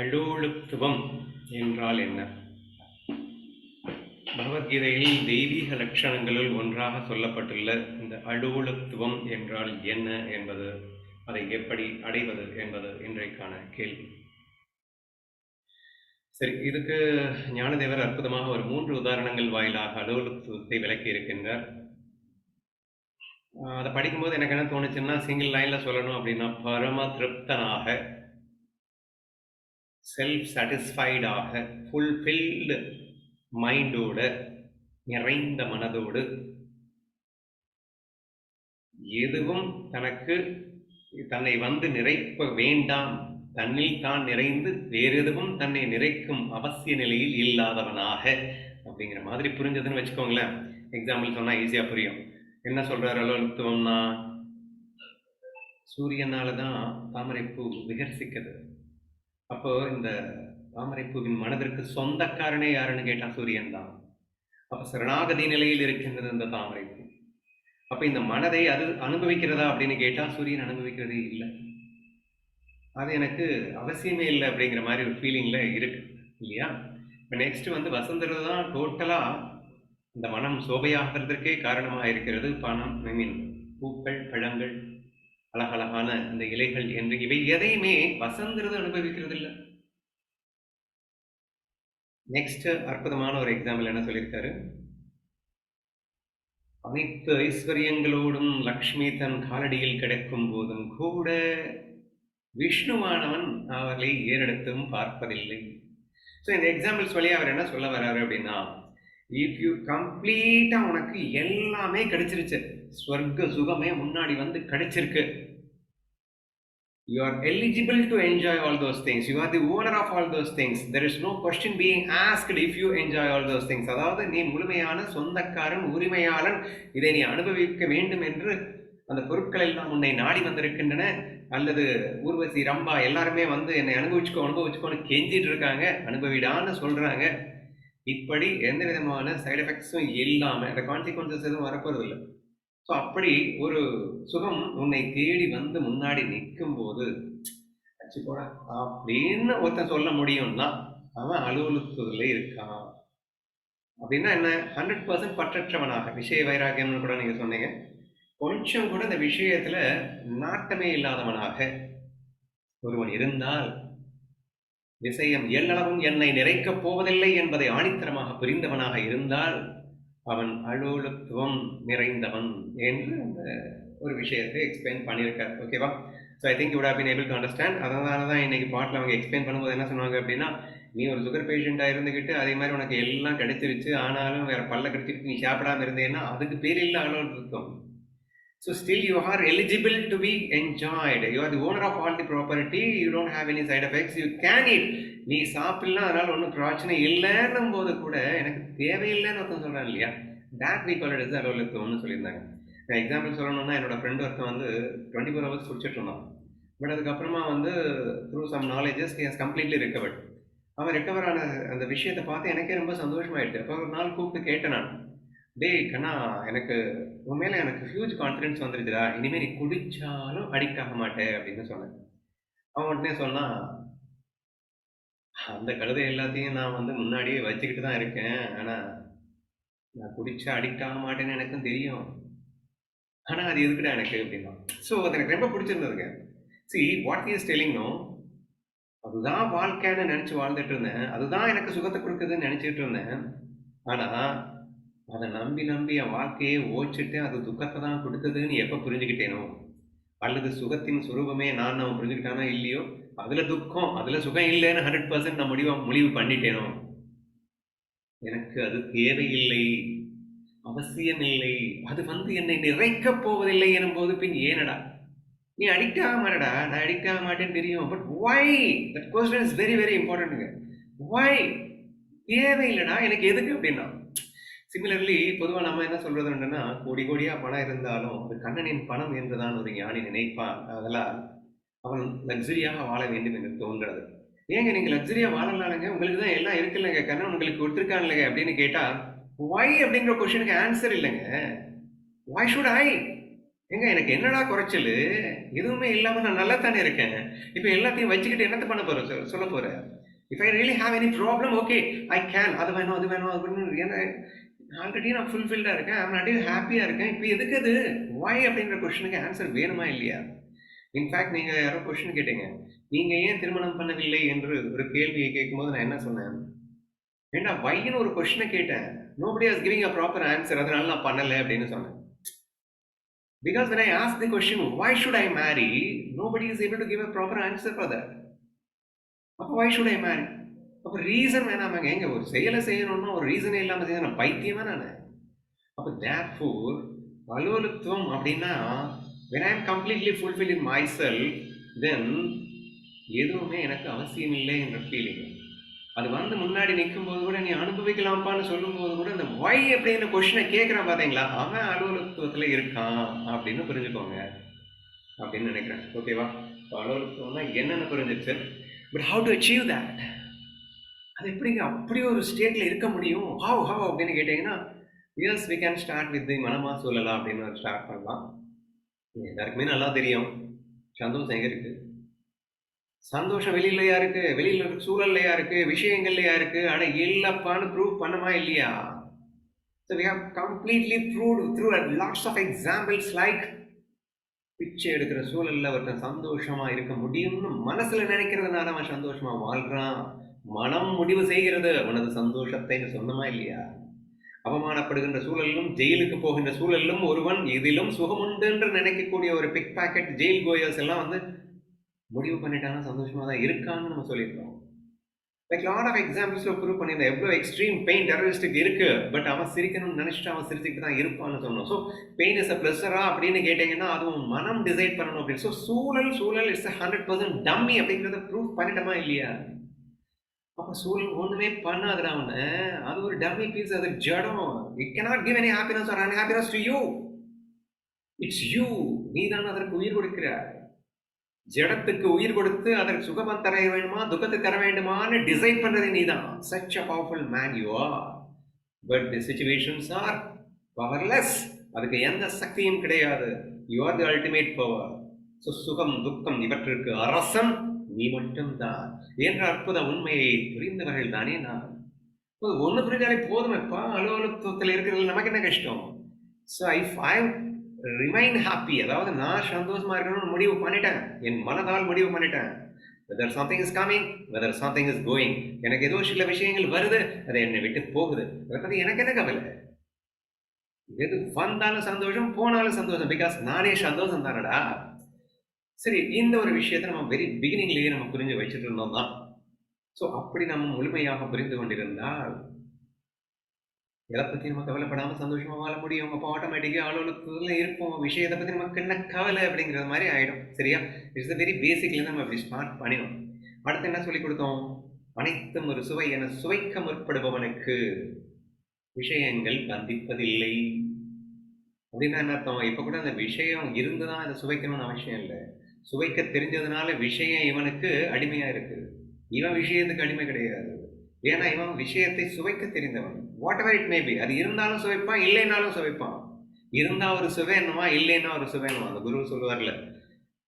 அலோலுத்துவம் என்றால் என்ன? பகவத்கீதையில் தெய்வீக லட்சணங்களில் ஒன்றாக சொல்லப்பட்டுள்ள இந்த அலோலுத்துவம் என்றால் என்ன என்பது அதை எப்படி அடைவது என்பது இன்றைக்கான கேள்வி. சரி இதுக்கு ஞானதேவர் அற்புதமாக ஒரு மூன்று உதாரணங்கள் வாயிலாக அலுவலகத்துவத்தை விளக்கி இருக்கின்றார். அதை படிக்கும்போது எனக்கு என்ன தோணுச்சுன்னா சிங்கிள் லைன்ல சொல்லணும் அப்படின்னா பரம திருப்தனாக செல்ஃப் சாட்டிஸ்ஃபைடாக ஃபுல்ஃபில்டு மைண்டோட நிறைந்த மனதோடு எதுவும் தனக்கு தன்னை வந்து நிறைப்ப வேண்டாம். தன்னில் தான் நிறைந்து வேறு எதுவும் தன்னை நிறைக்கும் அவசிய நிலையில் இல்லாதவனாக அப்படிங்கிற மாதிரி புரிஞ்சதுன்னு வச்சுக்கோங்களேன். எக்ஸாம்பிள் சொன்னால் ஈஸியாக புரியும். என்ன சொல்கிறார் அலுவலத்துவம்னா சூரியனால தான் தாமரைப்பூ விகர்சிக்கிறது அப்போ இந்த தாமரைப்பூவின் மனதிற்கு சொந்தக்காரனே யாருன்னு கேட்டா சூரியன் தான். அப்ப சரணாகதி நிலையில் இருக்கின்றது இந்த தாமரைப்பூ அப்ப இந்த மனதை அது அனுபவிக்கிறதா அப்படின்னு கேட்டா சூரியன் அனுபவிக்கிறதே இல்லை. அது எனக்கு அவசியமே இல்லை அப்படிங்கிற மாதிரி ஒரு ஃபீலிங்ல இருக்கு இல்லையா? இப்போ நெக்ஸ்ட் வந்து வசந்தது தான் டோட்டலா இந்த மனம் சோபையாகிறதுக்கே காரணமாக இருக்கிறது பணம் ஐ மீன் பூக்கள் பழங்கள் அழகழகான இந்த இலைகள் என்று இவை எதையுமே வசந்தது அனுபவிக்கிறது இல்லை நெக்ஸ்ட் அற்புதமான ஒரு எக்ஸாம்பிள் என்ன சொல்லியிருக்காரு? அனைத்து ஐஸ்வர்யங்களோடும் லக்ஷ்மி தன் காலடியில் கிடைக்கும் போதும் கூட விஷ்ணுவானவன் அவர்களை ஏறெடுத்தும் பார்ப்பதில்லை. ஸோ இந்த எக்ஸாம்பிள்ஸ் வழியாக அவர் என்ன சொல்ல வர்றாரு அப்படின்னா இஃப் யூ கம்ப்ளீட்டாக உனக்கு எல்லாமே கிடைச்சிருச்சு. ஸ்வர்க்க சுகமே முன்னாடி வந்து கிடைச்சிருக்கு. You are eligible to enjoy all those things you are the owner of all those things there is no question being asked if you enjoy all those things அதாவது நீ முழுமையான சொந்தக்காரன் உரிமையாளன். இதை நீ அனுபவிக்க வேண்டும் என்று அந்த பொருட்கள் எல்லாம் உன்னை நாடி வந்திருக்கின்றன. அல்லது ஊர்வசி ரம்பா எல்லாருமே வந்து என்னை அனுபவிச்சுக்கோ அனுபவிச்சுக்கோன்னு கெஞ்சிட்டு இருக்காங்க. அனுபவிடான்னு சொல்கிறாங்க இப்படி எந்த விதமான சைடு எஃபெக்ட்ஸும் இல்லாம அந்த கான்சிக்வன்சஸ் எதுவும் வரப்போறதில்லை. ஸோ அப்படி ஒரு சுகம் உன்னை தேடி வந்து முன்னாடி நிற்கும் போது அச்சு போட அப்படின்னு ஒருத்தன் சொல்ல முடியும்னா அவன் அலுவலகத்துல இருக்கான். அப்படின்னா என்ன? ஹண்ட்ரட் பர்சன்ட் பற்றற்றவனாக விஷய வைராகியம்னு கூட நீங்க சொன்னீங்க. கொஞ்சம் கூட இந்த விஷயத்துல நாட்டமே இல்லாதவனாக ஒருவன் இருந்தால் விஷயம் எல்லளவும் என்னை நிறைக்கப் போவதில்லை என்பதை ஆணித்தரமாக புரிந்தவனாக இருந்தால் அவன் அலுவலத்துவம் நிறைந்தவன் என்று அந்த ஒரு விஷயத்தை எக்ஸ்பிளைன் பண்ணியிருக்கார். ஓகேவா so I think you'd have been able to understand அதனால தான் இன்னைக்கு பாட்டில் அவங்க எக்ஸ்பிளைன் பண்ணும்போது என்ன சொன்னாங்க அப்படின்னா நீ ஒரு சுகர் பேஷண்ட்டாக இருந்துக்கிட்டு அதே மாதிரி உனக்கு எல்லாம் கிடைச்சிருச்சு. ஆனாலும் வேற பல்ல கிடைச்சிருக்கு. நீ சாப்பிடாம இருந்தேன்னா அதுக்கு பேர் இல்லை அலுவலத்துவம். So still you are eligible to be enjoyed. You are the owner of all the property. You don't have any side effects. You can eat. நீ சாப்பிடலாம் அதனால ஒன்றும் பிரச்சனை இல்லைன்னும் போது கூட எனக்கு தேவையில்லைன்னு ஒருத்தன் சொல்கிறான் இல்லையா that we call it's as அலுவலகத்துவம்னு சொல்லியிருந்தாங்க நான் எக்ஸாம்பிள் சொல்லணும்னா என்னோட ஃப்ரெண்ட் ஒருத்தன் வந்து டுவெண்ட்டி ஃபோர் ஹவர்ஸ் குடிச்சிட்டு இருந்தான் பட் அதுக்கப்புறமா வந்து through some knowledges he has completely recovered அவன் ரெக்கவர் ஆன அந்த விஷயத்தை பார்த்து எனக்கே ரொம்ப சந்தோஷமாயிடுச்சு அப்போ ஒரு நாள் கூப்பிட்டு கேட்டேன் நான் டேய் கண்ணா எனக்கு உன் மேலே எனக்கு ஹியூஜ் கான்ஃபிடன்ஸ் வந்துருச்சுடா. இனிமேல் நீ குடிச்சாலும் அடிக்ட் ஆக மாட்டேன் அப்படின்னு சொன்னேன். அவன் உடனே சொன்னான் அந்த கழுதை எல்லாத்தையும் நான் வந்து முன்னாடியே வச்சுக்கிட்டு தான் இருக்கேன். ஆனால் நான் குடிச்சா அடிக்ட் ஆக மாட்டேன்னு எனக்கும் தெரியும். ஆனால் அது எதுக்குடா எனக்கு அப்படின்னா? ஸோ அது எனக்கு ரொம்ப பிடிச்சிருந்ததுங்க. See what is telling no அதுதான் வாழ்க்கைன்னு நினச்சி வாழ்ந்துட்டு இருந்தேன். அதுதான் எனக்கு சுகத்தை கொடுக்குதுன்னு நினச்சிட்டு இருந்தேன். ஆனால் அதை நம்பி நம்பி என் வாழ்க்கையே ஓச்சிட்டு அது துக்கத்தை தான் கொடுத்ததுன்னு எப்போ புரிஞ்சுக்கிட்டேனோ? அல்லது சுகத்தின் சுரூபமே நான் நம்ம புரிஞ்சுக்கிட்டானா இல்லையோ? அதில் துக்கம் அதில் சுகம் இல்லைன்னு ஹண்ட்ரட் பர்சன்ட் நான் முடிவாக முடிவு பண்ணிட்டேனோ? எனக்கு அது தேவையில்லை. அவசியம் இல்லை. அது வந்து என்னை நிறைக்க போவதில்லை எனும் போது பின் ஏனடா? நீ அடிக்ட் ஆக மாட்டடா? நான் அடிக்ட் ஆக மாட்டேன்னு தெரியும். But why that question is very very இம்பார்ட்டன்ட்டுங்க why தேவையில்லைடா. எனக்கு எதுக்கு அப்படின்னா? சிமிலர்லி பொதுவாக நம்ம என்ன சொல்றது என்னன்னா கோடி கோடியா பணம் இருந்தாலும் அது கண்ணனின் பணம் என்றுதான் ஒரு ஞானி நினைப்பான். அதெல்லாம் அவன் லக்ஸரியாக வாழ வேண்டும் என்று தோன்றது. ஏங்க நீங்க லக்ஸரியா வாழலாங்க உங்களுக்கு தான் எல்லாம் இருக்குல்லங்க. கண்ணன் உங்களுக்கு கொடுத்துருக்கான்லங்க அப்படின்னு கேட்டா ஒய் அப்படிங்கிற கொஸ்டினுக்கு ஆன்சர் இல்லைங்க. வாய் ஷுட் ஐ ஏங்க எனக்கு என்னடா குறைச்சல்? எதுவுமே இல்லாம நான் நல்லா தானே இருக்கேன். இப்போ எல்லாத்தையும் வச்சுக்கிட்டு என்னத்த பண்ண போகிறேன் சொல்- சொல்ல போற? If I really have any problem okay I can அது வேணும் அது வேணும் அது வேணும் ஏன்னா ஆல்ரெடி நான் ஃபுல்ஃபில்டாக இருக்கேன். ஐம் நாட் ஹாப்பியாக இருக்கேன். இப்போ எதுக்கு அது? Why அப்படின்ற கொஷனுக்கு ஆன்சர் வேணுமா இல்லையா? இன்ஃபேக்ட் நீங்கள் யாரோ கொஸ்டின் கேட்டீங்க. நீங்கள் ஏன் திருமணம் பண்ணவில்லை என்று ஒரு கேள்வியை கேட்கும்போது நான் என்ன சொன்னேன்? ஏன்னா வைன்னு ஒரு கொஸ்டினை கேட்டேன். Nobody was giving a proper answer அதனால நான் பண்ணலை அப்படின்னு சொன்னேன். Because when I ask the question why should I marry nobody is able to give a proper answer for that அப்போ வாய் ஷுட் ஐ மேரி அப்போ ரீசன் வேணாமாங்க. எங்க ஒரு செயலை செய்யணும்னா ஒரு ரீசனே இல்லாமல் செய்ய நான் பைத்தியமா நான்? அப்போ therefore அலுவலத்துவம் அப்படின்னா when I am completely fulfil in my self then எதுவுமே எனக்கு அவசியம் இல்லை என்ற ஃபீலிங் அது வந்து முன்னாடி நிற்கும் போது கூட நீ அனுபவிக்கலாம்ப்பான்னு சொல்லும்போது கூட அந்த வை அப்படிங்கிற கொஷினை கேட்குறான் பார்த்தீங்களா அவன் அலுவலகத்துவத்தில் இருக்கான் அப்படின்னு புரிஞ்சுக்கோங்க அப்படின்னு நினைக்கிறேன். ஓகேவா இப்போ அலுவலகத்துவம்னா என்னென்னு புரிஞ்சிச்சு but how to achieve that அது எப்படிங்க? அப்படி ஒரு ஸ்டேட்டில் இருக்க முடியும்? ஹாவ் ஹாவ் அப்படின்னு கேட்டிங்கன்னா yes we can start with the மனமா சொல்லலாம் அப்படின்னு ஸ்டார்ட் பண்ணலாம். எல்லாருக்குமே நல்லா தெரியும். சந்தோஷம் எங்கே இருக்கு? சந்தோஷம் வெளியிலயா இருக்கு? வெளியில் இருக்க சூழல்லையா இருக்கு? விஷயங்கள்லையா இருக்கு? ஆனால் இல்லப்பான்னு ப்ரூவ் பண்ணமா இல்லையா? So we have completely prove through a of examples like பிச்சை எடுக்கிற சூழலில் ஒருத்தன் சந்தோஷமாக இருக்க முடியும்னு மனசில் நினைக்கிறதுனால அவன் சந்தோஷமாக வாழ்கிறான் மனம் முடிவு செய்கிறது. உனது சந்தோஷத்தை சொன்னமா இல்லையா? அவமானப்படுகின்ற சூழலிலும் ஜெயிலுக்கு போகின்ற சூழலிலும் ஒருவன் இதிலும் சுகமுண்டு என்று நினைக்கக்கூடிய ஒரு பிக் பாக்கெட் ஜெயில் கோயர்ஸ் எல்லாம் வந்து முடிவு பண்ணிட்டாங்க சந்தோஷமாக தான் இருக்கான்னு நம்ம சொல்லியிருக்கோம். லைக் லாட் ஆஃப் எக்ஸாம்பிள்ஸில் ப்ரூவ் பண்ணியிருந்தேன். எவ்வளோ எக்ஸ்ட்ரீம் பெயின் டெரரிஸ்ட்டுக்கு இருக்கு. பட் அவன் சிரிக்கணும்னு நினைச்சிட்டு அவன் சிரிச்சுட்டு தான் இருப்பான்னு சொன்னோம். ஸோ பெயின் இஸ் அ ப்ளஸரா அப்படின்னு கேட்டீங்கன்னா அதுவும் மனம் டிசைட் பண்ணணும் அப்படின்னு. ஸோ சூழல் சூழல் இட்ஸ் ஹண்ட்ரட் பர்சன்ட் டம்மி அப்படிங்கிறத ப்ரூவ் பண்ணிட்டோமா இல்லையா? அப்போ சூழல் ஒண்ணுமே பண்ணாதுடா அவனை. அது ஒரு டம்மி பீஸ் அது ஜடம். It cannot give any or or unhappiness to you it's you நீ தான் அதற்கு உயிர் கொடுக்கிறாய் ஜடத்துக்கு உயிர் கொடுத்து அதற்கு சுகமம் தர வேண்டுமா துக்கத்தை தர வேண்டுமான்னு டிசைன் பண்றது நீதான். Such a powerful man you are but the situations are powerless அதுக்கு எந்த சக்தியும் கிடையாது. You are the ultimate power so சுகம் துக்கம் இவற்றிற்கு அரசன். நீ மட்டும்தான் என்ற அற்புத உண்மையை புரிந்தவர்கள் தானே நான் ஒன்று புரிஞ்சாலே போதுமேப்பா அலுவலகத்தில் இருக்கிறது நமக்கு என்ன கஷ்டம்? So if I remain happy அதாவது நான் சந்தோஷமா இருக்கணும்னு முடிவு பண்ணிட்டேன். என் மனதால் முடிவு பண்ணிட்டேன். Whether something is coming whether something is going எனக்கு ஏதோ சில விஷயங்கள் வருது அது என்னை விட்டு போகுது. அதை பற்றி எனக்கு என்ன கவலை? எது வந்தாலும் சந்தோஷம் போனாலும் சந்தோஷம் பிகாஸ் நானே சந்தோஷம் தானடா சரி இந்த ஒரு விஷயத்தை நம்ம வெரி பிகினிங்லேயே நம்ம புரிஞ்சு வச்சுட்டு இருந்தோம் தான் ஸோ அப்படி நம்ம முழுமையாக புரிந்து கொண்டிருந்தால் எதை பற்றி நம்ம கவலைப்படாமல் சந்தோஷமாக வாழ முடியும்? அப்போ ஆட்டோமேட்டிக்காக அலுவலகத்துல இருப்போம். விஷயத்தை பற்றி நமக்கு என்ன கவலை அப்படிங்கிறது மாதிரி ஆகிடும் சரியா? இட்ஸ் த வெரி பேசிக்ல நம்ம அப்படி ஸ்டார்ட் பண்ணிடும். அடுத்து என்ன சொல்லி கொடுத்தோம்? அனைத்தும் ஒரு சுவை என சுவைக்க முற்படுபவனுக்கு விஷயங்கள் பந்திப்பதில்லை. அப்படின்னா என்ன அர்த்தம்? இப்போ கூட அந்த விஷயம் இருந்து தான் அதை சுவைக்கணும்னு அவசியம் இல்லை. சுவைக்க தெரிஞ்சதுனால விஷயம் இவனுக்கு அடிமையாக இருக்குது. இவன் விஷயத்துக்கு அடிமை கிடையாது. ஏன்னா இவன் விஷயத்தை சுவைக்க தெரிந்தவன். வாட் எவர் இட் மேபி அது இருந்தாலும் சுவைப்பான் இல்லைனாலும் சுவைப்பான். இருந்தால் ஒரு சுவைன்னுமா இல்லைன்னா ஒரு சுவைன்னுமா அந்த குரு சொல்லுவார்ல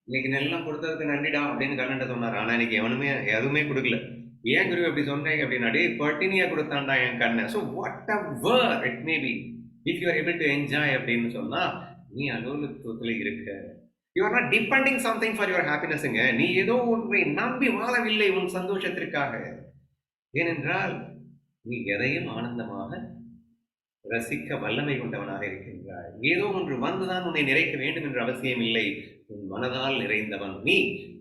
இன்னைக்கு நெல்லாம் கொடுத்ததுக்கு நன்றிடா அப்படின்னு கண்ணண்ட சொன்னார். ஆனால் இன்னைக்கு எவனுமே எதுவுமே கொடுக்கல. ஏன் குரு அப்படி சொன்னேன் அப்படின்னா பட்டினியாக கொடுத்தாண்டா கொடுத்தான்டா என் கண்ணை. So whatever it maybe if you are able to enjoy அப்படின்னு சொன்னால் நீ அலுவலகத்துவத்தில் இருக்க you are not depending something for your ஹாப்பினஸ்ங்க நீ ஏதோ ஒன்றை நம்பி வாழவில்லை உன் சந்தோஷத்திற்காக. ஏனென்றால் நீ எதையும் ஆனந்தமாக ரசிக்க வல்லமை கொண்டவனாக இருக்கின்றாய். ஏதோ ஒன்று வந்துதான் உன்னை நிறைக்க வேண்டும் என்ற அவசியம் இல்லை. உன் மனதால் நிறைந்தவன் நீ.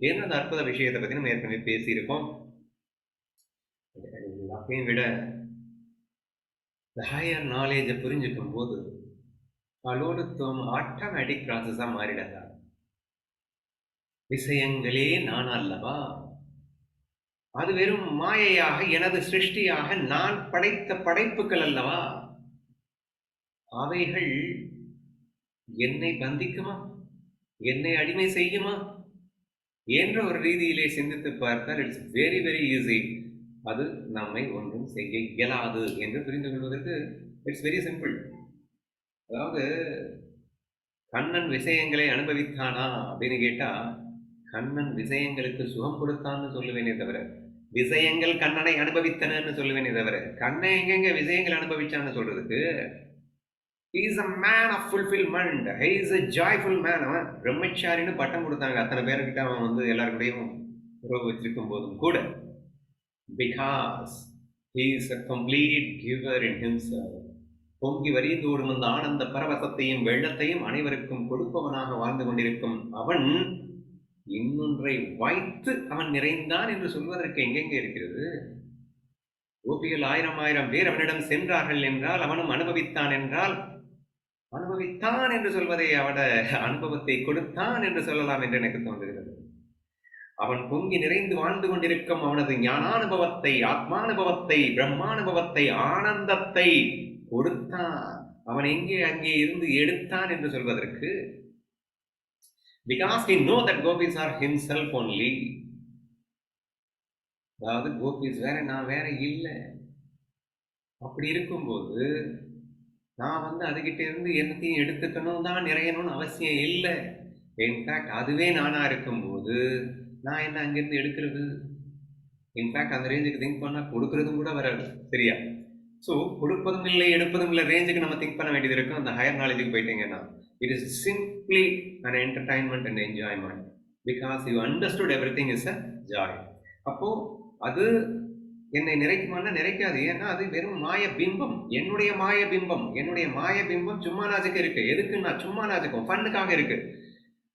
என்ன அற்புத விஷயத்தை பற்றி நம்ம ஏற்கனவே பேசியிருக்கோம். எல்லாத்தையும் விட ஹையர் நாலேஜை புரிஞ்சுக்கும் போது அலோலுத்துவம் ஆட்டோமேட்டிக் ப்ராசஸாக மாறிடலாம். விஷயங்களே நான் அல்லவா? அது வெறும் மாயையாக எனது சிருஷ்டியாக நான் படைத்த படைப்புகள் அல்லவா? அவைகள் என்னை பந்திக்குமா? என்னை அடிமை செய்யுமா? என்ற ஒரு ரீதியிலே சிந்தித்து பார்த்தால் இட்ஸ் வெரி வெரி ஈஸி அது நம்மை ஒன்றும் செய்ய இயலாது என்று புரிந்து கொள்வதற்கு இட்ஸ் வெரி சிம்பிள் அதாவது கண்ணன் விஷயங்களை அனுபவித்தானா அப்படின்னு கேட்டால் கண்ணன் விஷயங்களுக்கு சுகம் கொடுத்தான்னு சொல்லுவேனே தவிர விஷயங்கள் கண்ணனை அனுபவித்தனன்னு சொல்லுவேனே தவிர கண்ணை எங்கெங்க விஷயங்கள் அனுபவிச்சான்னு சொல்றதுக்கு? Is a man of fulfilment he is a joyful man அவன் பிரம்மச்சாரின்னு பட்டம் கொடுத்தாங்க. அத்தனை பேர்கிட்ட அவன் வந்து எல்லாருக்கூடையும் உறவு வச்சிருக்கும் போதும் கூட. Because he is a complete giver in himself பொங்கி வரிந்தோடும் அந்த ஆனந்த பரவசத்தையும் வெள்ளத்தையும் அனைவருக்கும் கொடுப்பவனாக வாழ்ந்து கொண்டிருக்கும் அவன் இன்னொன்றை வைத்து அவன் நிறைந்தான் என்று சொல்வதற்கு எங்கெங்கே இருக்கிறது? கோபிகள் ஆயிரம் ஆயிரம் பேர் அவனிடம் சென்றார்கள் என்றால் அவனும் அனுபவித்தான் என்றால் அனுபவித்தான் என்று சொல்வதை அவட அனுபவத்தை கொடுத்தான் என்று சொல்லலாம் என்று எனக்கு தோன்றுகிறது. அவன் பொங்கி நிறைந்து வாழ்ந்து கொண்டிருக்கும் அவனது ஞானானுபவத்தை ஆத்மானுபவத்தை பிரம்மானுபவத்தை ஆனந்தத்தை கொடுத்தான். அவன் எங்கே அங்கே இருந்து எடுத்தான் என்று சொல்வதற்கு because he know that gopis are himself only அதாவது கோபிஸ் வேற நான் வேற இல்லை. அப்படி இருக்கும்போது நான் வந்து அதுகிட்ட இருந்து என்னத்தையும் எடுத்துக்கணும் தான் நிறையணும்னு அவசியம் இல்லை. இன்ஃபேக்ட் அதுவே நானாக இருக்கும்போது நான் என்ன அங்கேருந்து எடுக்கிறது? இன்ஃபேக்ட் அந்த ரேஞ்சுக்கு திங்க் பண்ணால் கொடுக்கறதும் கூட வராது. சரியா? ஸோ கொடுப்பதும் இல்லை எடுப்பதும் இல்லை ரேஞ்சுக்கு நம்ம திங்க் பண்ண வேண்டியது இருக்கும். அந்த ஹையர் நாலேஜுக்கு போயிட்டீங்கன்னா it is simply an entertainment and enjoyment because you understood everything is a joy அப்போ அது என்னை நிறைக்குமானா நிறைக்காது. ஏன்னா அது வெறும் மாய பிம்பம். என்னுடைய மாய பிம்பம். என்னுடைய மாய பிம்பம் சும்மா நாஜுக்கு இருக்கு. எதுக்கு நான் சும்மா நாஜுக்கும் ஃபண்ணுக்காக இருக்கு.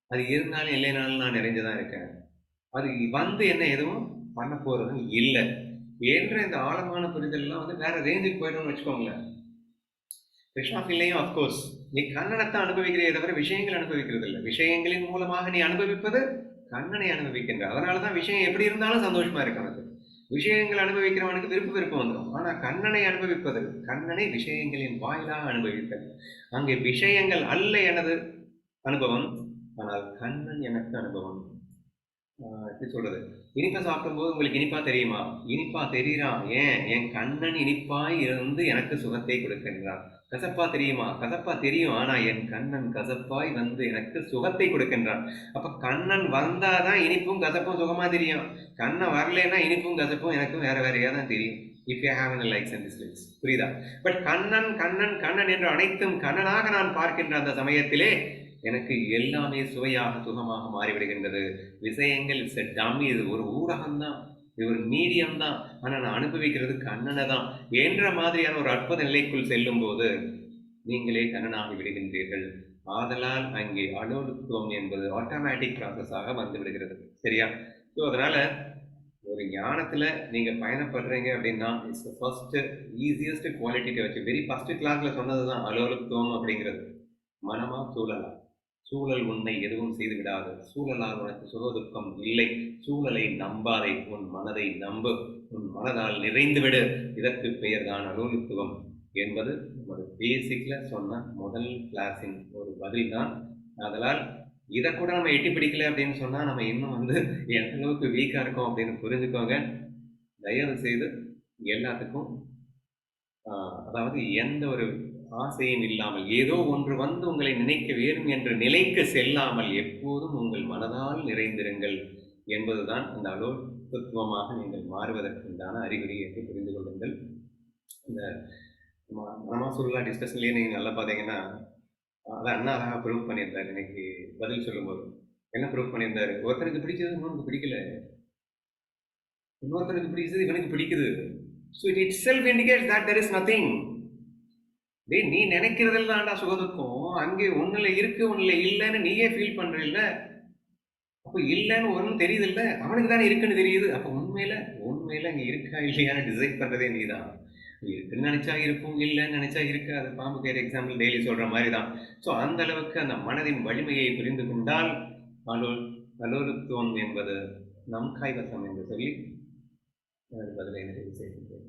அது இருந்தாலும் இல்லைனாலும் நான் நிறைஞ்சுதான் இருக்கேன். அது வந்து என்ன எதுவும் பண்ண போறதும் இல்லை. என்ற இந்த ஆழமான புரிதல்லாம் வந்து வேற ரேஞ்சுக்கு போயிடும்னு வச்சுக்கோங்களேன். கிருஷ்ணா பிள்ளையும் அப்கோர்ஸ் நீ கண்ணனத்தை அனுபவிக்கிறே தவிர விஷயங்கள் அனுபவிக்கிறது இல்லை விஷயங்களின் மூலமாக நீ அனுபவிப்பது கண்ணனை அனுபவிக்கின்ற. அதனாலதான் விஷயம் எப்படி இருந்தாலும் சந்தோஷமா இருக்கு அவனுக்கு விஷயங்கள் அனுபவிக்கிறவனுக்கு விருப்ப விருப்பம் வந்துடும். ஆனால் கண்ணனை அனுபவிப்பது கண்ணனை விஷயங்களின் வாயிலாக அனுபவிப்பது அங்கே விஷயங்கள் அல்ல எனது அனுபவம். ஆனால் கண்ணன் எனக்கு அனுபவம். எப்படி சொல்றது? இனிப்பை சாப்பிடும்போது உங்களுக்கு இனிப்பா தெரியுமா? இனிப்பா தெரியுறான் ஏன்? என் கண்ணன் இனிப்பாய் இருந்து எனக்கு சுகத்தை கொடுக்கின்றான். கசப்பா தெரியுமா? கசப்பா தெரியும். ஆனா என் கண்ணன் கசப்பாய் வந்து எனக்கு சுகத்தை கொடுக்கின்றான். அப்ப கண்ணன் வந்தாதான் இனிப்பும் கசப்பும் சுகமா தெரியும். கண்ணன் வரலைன்னா இனிப்பும் கசப்பும் எனக்கும் வேற வேறையா தான் தெரியும். If you have likes and dislikes புரியுதா? பட் கண்ணன் கண்ணன் கண்ணன் என்று அனைத்தும் கண்ணனாக நான் பார்க்கின்ற அந்த சமயத்திலே எனக்கு எல்லாமே சுவையாக சுகமாக மாறிவிடுகின்றது. விஷயங்கள் இட்ஸ் டம்மி இது ஒரு ஊடகம்தான். இது ஒரு மீடியம் தான் ஆனால் நான் அனுபவிக்கிறது கண்ணனை தான் என்ற மாதிரியான ஒரு அற்புத நிலைக்குள் செல்லும் போது நீங்களே கண்ணனாகி விடுகின்றீர்கள். ஆதலால் அங்கே அனுபவத்துவம் என்பது ஆட்டோமேட்டிக் ப்ராசஸாக வந்து விடுகிறது சரியா? ஸோ அதனால ஒரு ஞானத்தில் நீங்கள் பயணப்படுறீங்க அப்படின்னா இட்ஸ் ஃபர்ஸ்ட் ஈஸியஸ்ட் குவாலிட்டியை வச்சு வெரி ஃபர்ஸ்ட் சொன்னது தான் அலுவலுத்துவம் அப்படிங்கிறது. மனமாக சூழலாம். சூழல் உன்னை எதுவும் செய்து விடாது. சூழலால் உனக்கு சுகதுக்கம் இல்லை. சூழலை நம்பாதே. உன் மனதை நம்பு. உன் மனதால் நிறைந்து விடு. இதற்கு பெயர்தான் அலுவலத்துவம் என்பது ஒரு பேசிக்ல சொன்ன முதல் கிளாஸின் ஒரு பதில் தான். அதனால் இதை கூட நம்ம எட்டி பிடிக்கல அப்படின்னு சொன்னால் நம்ம இன்னும் வந்து எந்த அளவுக்கு வீக்காக இருக்கோம் அப்படின்னு புரிஞ்சுக்கோங்க. தயவு செய்து எல்லாத்துக்கும் அதாவது எந்த ஒரு ஆசையும் இல்லாமல் ஏதோ ஒன்று வந்து உங்களை நினைக்க வேணும் என்ற நிலைக்கு செல்லாமல் எப்போதும் உங்கள் மனதால் நிறைந்திருங்கள் என்பதுதான் அந்த அலோத்துவமாக நீங்கள் மாறுவதற்குண்டான அறிகுறி என்று புரிந்து கொள்ளுங்கள். இந்த ம- மனமா சொல்லா டிஸ்கஷன்லேயே நீங்கள் நல்லா பார்த்தீங்கன்னா அதான் அண்ணா அழகாக ப்ரூவ் பண்ணியிருந்தாரு. இன்னைக்கு பதில் சொல்லும்போது. என்ன ப்ரூவ் பண்ணியிருந்தார்? ஒருத்தருக்கு பிடிச்சது இன்னொருக்கு பிடிக்கல. இன்னொருத்தருக்கு பிடிச்சது இவனுக்கு பிடிக்குது. So it itself indicates that there is nothing டேய் நீ நினைக்கிறதில் தான்டா சுகதுக்கும். அங்கே ஒண்ணுல இருக்கு ஒண்ணுல இல்லைன்னு நீயே ஃபீல் பண்ணுறில்ல அப்போ இல்லைன்னு ஒன்றும் தெரியுது இல்லை அவனுக்கு தானே இருக்குன்னு தெரியுது. அப்போ உண்மையில் உண்மையில் அங்கே இருக்கா இல்லையான்னு டிசைட் பண்றதே நீதான். இருக்குன்னு நினைச்சா இருக்கும் இல்லைன்னு நினைச்சா இருக்காது. பாம்பு கேர் எக்ஸாம்பிள் டெய்லி சொல்கிற மாதிரி தான் ஸோ அந்த அளவுக்கு அந்த மனதின் வலிமையை புரிந்து கொண்டால் அலோல் அலோலுத்துவம் என்பது நம் கைவசம் என்று சொல்லி எனது பதிலை நிறைவு செய்கின்றேன்.